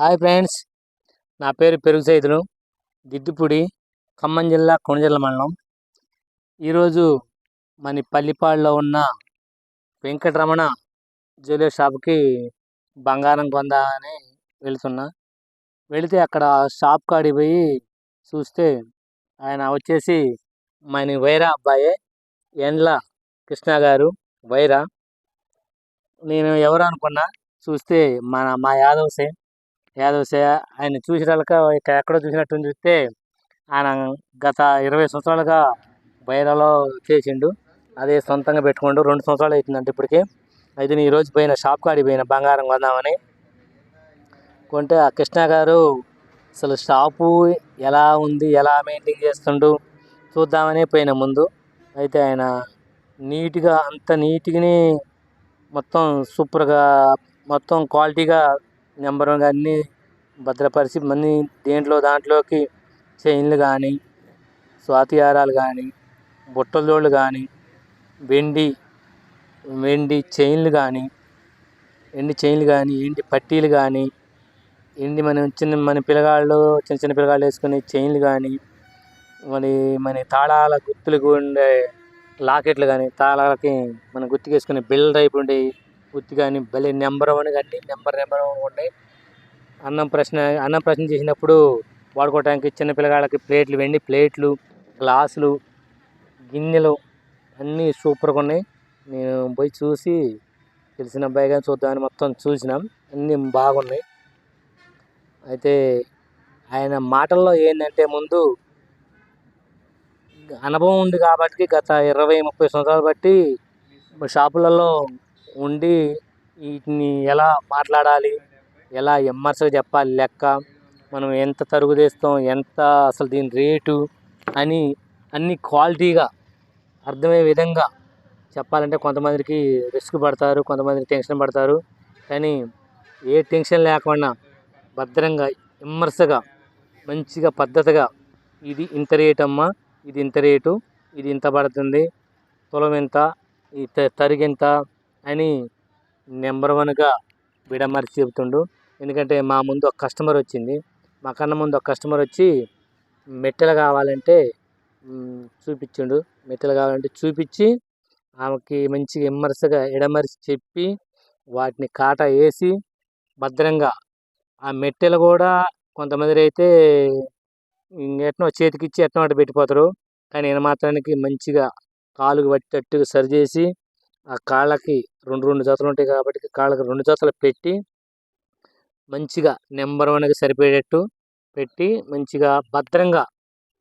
Hi friends నా పేరు పెరుగు సైతులు దిద్దుపూడి ఖమ్మం జిల్లా కొణజిల్ల మండలం. ఈరోజు మన పల్లిపాడులో ఉన్న వెంకటరమణ జ్యువెలరీ షాప్కి బంగారం కొందామని వెళుతున్నా. వెళితే అక్కడ షాప్ కాడికి పోయి చూస్తే ఆయన వచ్చేసి మన వైరా అబ్బాయే ఎండ్ల కృష్ణ గారు వైరా. నేను ఎవరు అనుకున్నా చూస్తే మన మా యాదవ్ యాదవ్సే యాదవ్సే ఆయన చూసినాక ఇక్కడ ఎక్కడో చూసినట్టు చూస్తే ఆయన గత ఇరవై సంవత్సరాలుగా బైరాలో చేసిండు. అదే సొంతంగా పెట్టుకోండు. రెండు సంవత్సరాలు అవుతుందంటే ఇప్పటికి. అయితే నేను ఈరోజు పోయిన షాప్ కాడికి పోయిన బంగారం కొందామని. కొంటే ఆ కృష్ణ గారు అసలు షాపు ఎలా ఉంది ఎలా మెయింటైన్ చేస్తుండు చూద్దామని పోయిన ముందు. అయితే ఆయన నీట్గా అంత నీట్గానే మొత్తం సూపర్గా మొత్తం క్వాలిటీగా నెంబర్ వన్ అన్నీ భద్రపరిచి మళ్ళీ దేంట్లో దాంట్లోకి చైన్లు కానీ స్వాతిహారాలు కానీ బుట్టల జోళ్ళు కానీ వెండి వెండి చైన్లు కానీ ఎండి చైన్లు కానీ ఎండి పట్టీలు కానీ ఎండి మన చిన్న మన పిల్లగాళ్ళు చిన్న చిన్న పిల్లగాళ్ళు వేసుకునే చైన్లు కానీ మరి మన తాళాల గుర్తులకు ఉండే లాకెట్లు కానీ తాళాలకి మన గుర్తుకు వేసుకునే బిల్ టైప్ ఉండేవి. గుర్తు కానీ భలే నెంబర్ వన్ కానీ నెంబర్ నెంబర్ వన్ ఉన్నాయి అన్నం ప్రశ్న అన్నం ప్రశ్న చేసినప్పుడు వాడుకోవడానికి చిన్న పిల్లగాళ్ళకి ప్లేట్లు వెండి ప్లేట్లు గ్లాసులు గిన్నెలు అన్నీ సూపర్గా ఉన్నాయి. నేను పోయి చూసి తెలిసిన అబ్బాయిగా చూద్దామని మొత్తం చూసినాం. అన్నీ బాగున్నాయి. అయితే ఆయన మాటల్లో ఏంటంటే ముందు అనుభవం ఉంది కాబట్టి గత ఇరవై ముప్పై సంవత్సరాలు బట్టి షాపులలో ఉండి వీటిని ఎలా మాట్లాడాలి ఎలా విమర్శగా చెప్పాలి లెక్క మనం ఎంత తరుగు తీస్తాం ఎంత అసలు దీని రేటు అని అన్ని క్వాలిటీగా అర్థమయ్యే విధంగా చెప్పాలంటే కొంతమందికి రిస్క్ పడతారు కొంతమందికి టెన్షన్ పడతారు. కానీ ఏ టెన్షన్ లేకుండా భద్రంగా విమర్శగా మంచిగా పద్ధతిగా ఇది ఇంత రేటు అమ్మా ఇది ఇంత రేటు ఇది ఇంత పడుతుంది తులం ఎంత ఈ తరిగింత అని నెంబర్ వన్గా విడమర్చి చెబుతుండు. ఎందుకంటే మా ముందు ఒక కస్టమర్ వచ్చింది. మా కన్న ముందు ఒక కస్టమర్ వచ్చి మెట్టెలు కావాలంటే చూపించిండు. మెట్టెలు కావాలంటే చూపించి ఆమెకి మంచిగా విమర్శగా ఎడమరిచి చెప్పి వాటిని కాట వేసి భద్రంగా ఆ మెట్టెలు కూడా కొంతమంది అయితే ఎట్నో చేతికి ఇచ్చి ఎట్నో అటు పెట్టిపోతారు. కానీ నేను మాత్రానికి మంచిగా కాలుకి పట్టేటట్టుగా సరిచేసి ఆ కాళ్ళకి రెండు రెండు జతలు ఉంటాయి కాబట్టి కాళ్ళకి రెండు జతలు పెట్టి మంచిగా నెంబర్ వన్గా సరిపోయేటట్టు పెట్టి మంచిగా భద్రంగా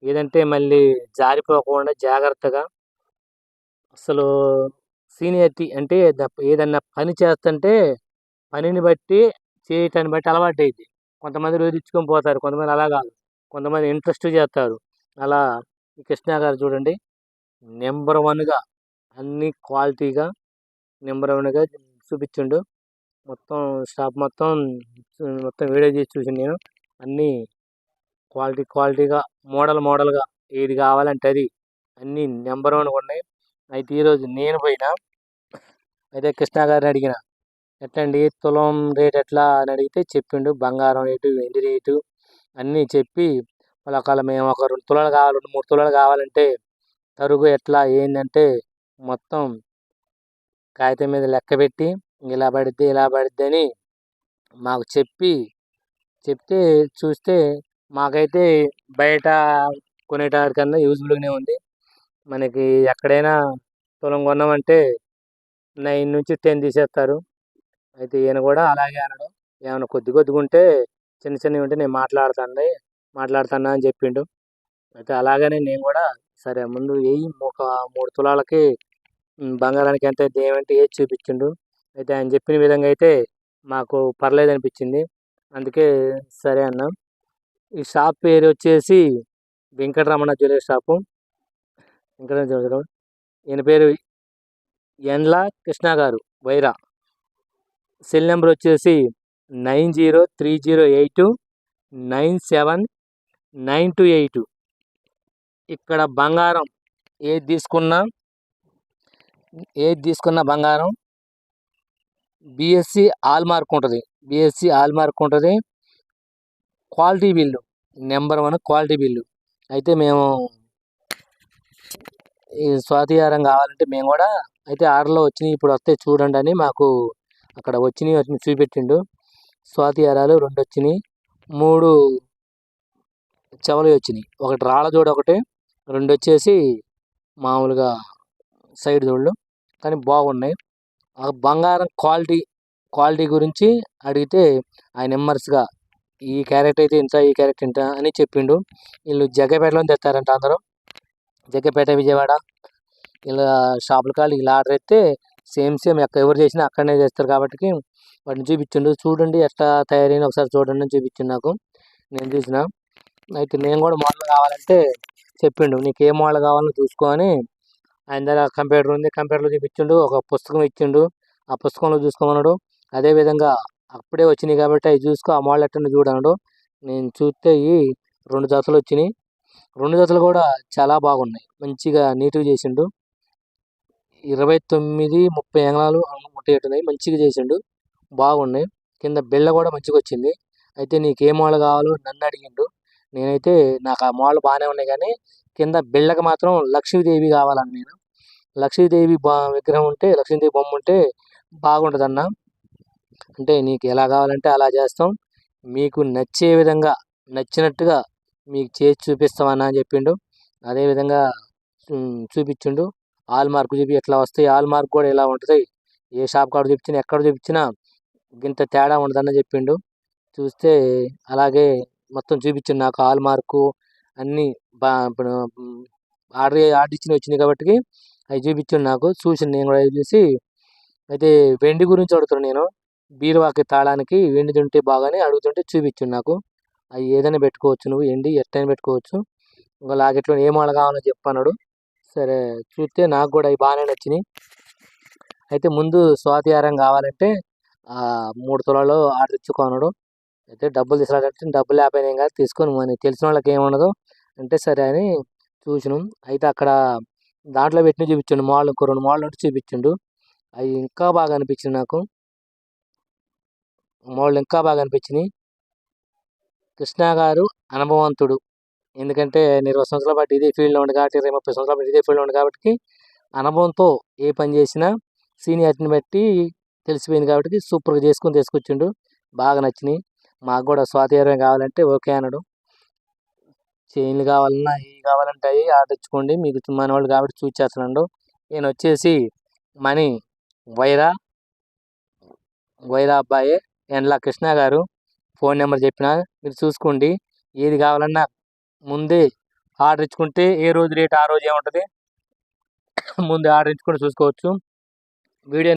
ఏదంటే మళ్ళీ జారిపోకుండా జాగ్రత్తగా అసలు సీనియర్టీ అంటే ఏదన్నా పని చేస్తుంటే పనిని బట్టి చేయటాన్ని బట్టి అలవాటు అయింది కొంతమంది రోజు ఇచ్చుకొని పోతారు కొంతమంది అలా కాదు. కొంతమంది ఇంట్రెస్ట్ చేస్తారు. అలా కృష్ణ గారు చూడండి. నెంబర్ వన్గా అన్ని క్వాలిటీగా నెంబర్ వన్గా చూపించిండు. మొత్తం షాప్ మొత్తం మొత్తం వీడియో చేసి చూసి నేను. అన్నీ క్వాలిటీ క్వాలిటీగా మోడల్ మోడల్గా ఏది కావాలంటే అది. అన్నీ నెంబర్ వన్గా ఉన్నాయి. అయితే ఈరోజు నేను పోయినా అయితే కృష్ణ గారిని అడిగిన ఎట్లండి తులం రేట్ ఎట్లా? అని అడిగితే చెప్పిండు. బంగారం రేటు వెండి రేటు అన్నీ చెప్పి ఒకవేళ మేము ఒక రెండు తులాలు కావాలి రెండు మూడు తులాలు కావాలంటే తరుగు ఎట్లా ఏంటంటే మొత్తం కాగితం మీద లెక్క పెట్టి ఇలా పడిద్ది ఇలా పడిద్ది అని మాకు చెప్పి చెప్తే చూస్తే మాకైతే బయట కొనేటానికన్నా యూజ్ఫుల్గానే ఉంది. మనకి ఎక్కడైనా తులం కొన్నామంటే నైన్ నుంచి టెన్ తీసేస్తారు. అయితే ఈయన కూడా అలాగే అనడం ఏమైనా కొద్ది కొద్దిగా ఉంటే చిన్న చిన్నవి ఉంటే నేను మాట్లాడుతాను మాట్లాడుతున్నా అని చెప్పిండు. అయితే అలాగనే నేను కూడా సరే ముందు వేయి ఒక మూడు తులాలకి బంగారానికి అంటే ఏమంటే ఏది చూపించిండు. అయితే ఆయన చెప్పిన విధంగా అయితే మాకు పర్లేదు అనిపించింది అందుకే సరే అన్నాం. ఈ షాప్ పేరు వచ్చేసి Venkataramana jewellery shop. Venkataramana jewellery ఈయన పేరు ఎండ్ల కృష్ణ గారు వైరా. సెల్ నెంబర్ వచ్చేసి nine zero three zero eight nine seven nine two eight. ఇక్కడ బంగారం ఏది తీసుకున్నా ఏది తీసుకున్న బంగారం? బిఎస్సి ఆల్ మార్క్ ఉంటుంది. బిఎస్సి ఆల్ మార్క్ ఉంటుంది. Quality bill. Number one quality bill. అయితే మేము ఈ స్వాతిహారం కావాలంటే మేము కూడా అయితే ఆర్డర్లో వచ్చినాయి ఇప్పుడు వస్తే చూడండి అని మాకు అక్కడ వచ్చినాయి వాటిని చూపెట్టిండు. స్వాతిహారాలు రెండు వచ్చినాయి. మూడు చెవలు వచ్చినాయి. ఒకటి రాళ్ళ జోడు ఒకటి రెండు వచ్చేసి మామూలుగా సైడ్ జోళ్ళు కానీ బాగున్నాయి. ఆ బంగారం క్వాలిటీ క్వాలిటీ గురించి అడిగితే ఆయన నెంబర్స్గా ఈ క్యారెట్ అయితే ఇంత ఈ క్యారెట్ ఇంత అని చెప్పిండు. వీళ్ళు జగ్గపేటలో తెస్తారంట అందరూ. జగ్గపేట విజయవాడ ఇలా షాపుల కాళ్ళు ఇలా ఆర్డర్ అయితే సేమ్ సేమ్ ఎక్కడ ఎవరు చేసినా అక్కడనే చేస్తారు కాబట్టి వాటిని చూపించిండు. చూడండి ఎట్లా తయారైన ఒకసారి చూడండి అని చూపించిండు నాకు. నేను చూసిన. అయితే నేను కూడా మోడల్ కావాలంటే చెప్పిండు. నీకు ఏ మోడల్ కావాలో చూసుకో అని ఆయన దగ్గర కంప్యూటర్ ఉంది. కంప్యూటర్లో చూపించిండు. ఒక పుస్తకం ఇచ్చిండు. ఆ పుస్తకంలో చూసుకోమన్నాడు. అదేవిధంగా అప్పుడే వచ్చినాయి కాబట్టి అవి చూసుకో. ఆ మోడల్ ఎట్టండి చూడన్నాడు నేను చూస్తే ఈ రెండు జతలు వచ్చినాయి. రెండు జతలు కూడా చాలా బాగున్నాయి. మంచిగా నీట్గా చేసిండు. ఇరవై తొమ్మిది ముప్పై అంగళాలు ఉన్నాయి. మంచిగా చేసిండు. బాగున్నాయి. కింద బిళ్ళ కూడా మంచిగా వచ్చింది. అయితే నీకు ఏ మోడల్ కావాలో నన్ను అడిగిండు. నేనైతే నాకు ఆ మోడల్ బాగానే ఉన్నాయి కానీ కింద బిళ్ళకి మాత్రం లక్ష్మీదేవి కావాలని నేను లక్ష్మీదేవి బా విగ్రహం ఉంటే లక్ష్మీదేవి బొమ్మ ఉంటే బాగుంటుంది అన్న అంటే నీకు ఎలా కావాలంటే అలా చేస్తాం. మీకు నచ్చే విధంగా నచ్చినట్టుగా మీకు చేసి చూపిస్తామన్నా అని చెప్పిండు. అదేవిధంగా చూపించిండు. ఆల్ మార్క్ చూపి ఎట్లా వస్తాయి ఆల్ మార్క్ కూడా ఎలా ఉంటుంది ఏ షాప్ కాడ చూపించినా ఎక్కడ చూపించినా ఇంత తేడా ఉండదన్న చెప్పిండు. చూస్తే అలాగే మొత్తం చూపించిండు నాకు ఆల్ మార్కు అన్నీ బా ఇప్పుడు ఆర్డర్ ఆర్డర్ ఇచ్చిన వచ్చినాయి కాబట్టి అవి చూపించిండు నాకు. చూసి నేను కూడా చూసి అయితే వెండి గురించి అడుగుతున్నాను నేను. బీరువాకి తాళానికి వెండి తింటే బాగానే అడుగుతుంటే చూపించిండు నాకు. అవి ఏదైనా పెట్టుకోవచ్చు నువ్వు ఎండి ఎట్టైనా పెట్టుకోవచ్చు. ఇంకా లాకెట్లో ఏం మోడల్ చెప్పన్నాడు సరే చూస్తే నాకు కూడా అవి బాగానే నచ్చినాయి. అయితే ముందు స్వాతిహారం కావాలంటే మూడు తులాలు ఆర్డర్ ఇచ్చుకున్నాడు అయితే డబ్బులు తీసుకురాడంటే డబ్బులు లేకపోయినా కాదు తీసుకొని మన తెలిసిన వాళ్ళకి ఏముండదు అంటే సరే అని చూసినాం. అయితే అక్కడ దాంట్లో పెట్టిన చూపించండు మోడల్ ఇంకో రెండు మోడల్ ఉంటే చూపించిండు. అవి ఇంకా బాగా అనిపించింది నాకు. మోడల్ ఇంకా బాగా అనిపించినాయి. కృష్ణ గారు అనుభవంతుడు. ఎందుకంటే నేను ఇరవై సంవత్సరాల పాటు ఇదే ఫీల్డ్లో ఉండి కాబట్టి ఇరవై ముప్పై సంవత్సరాల పాటు ఇదే ఫీల్డ్లో ఉండి కాబట్టి అనుభవంతో ఏ పని చేసినా సీనియర్ని బట్టి తెలిసిపోయింది కాబట్టి సూపర్గా చేసుకొని తీసుకొచ్చిండు. బాగా నచ్చినాయి. మాకు కూడా స్వాతి కావాలంటే ఓకే అన్నాడు. చైన్లు కావాలన్నా ఇవి కావాలంటే అవి ఆర్డర్ ఇచ్చుకోండి మీకు మన వాళ్ళు కాబట్టి చేస్తున్నాడు నేను వచ్చేసి మనీ వైరా వైరా అబ్బాయి ఎండ్ల కృష్ణ గారు ఫోన్ నెంబర్ చెప్పిన మీరు చూసుకోండి. ఏది కావాలన్నా ముందే ఆర్డర్ ఇచ్చుకుంటే ఏ రోజు రేట్ ఆ రోజు ఏముంటుంది ముందే ఆర్డర్ ఇచ్చుకుంటే చూసుకోవచ్చు. వీడియో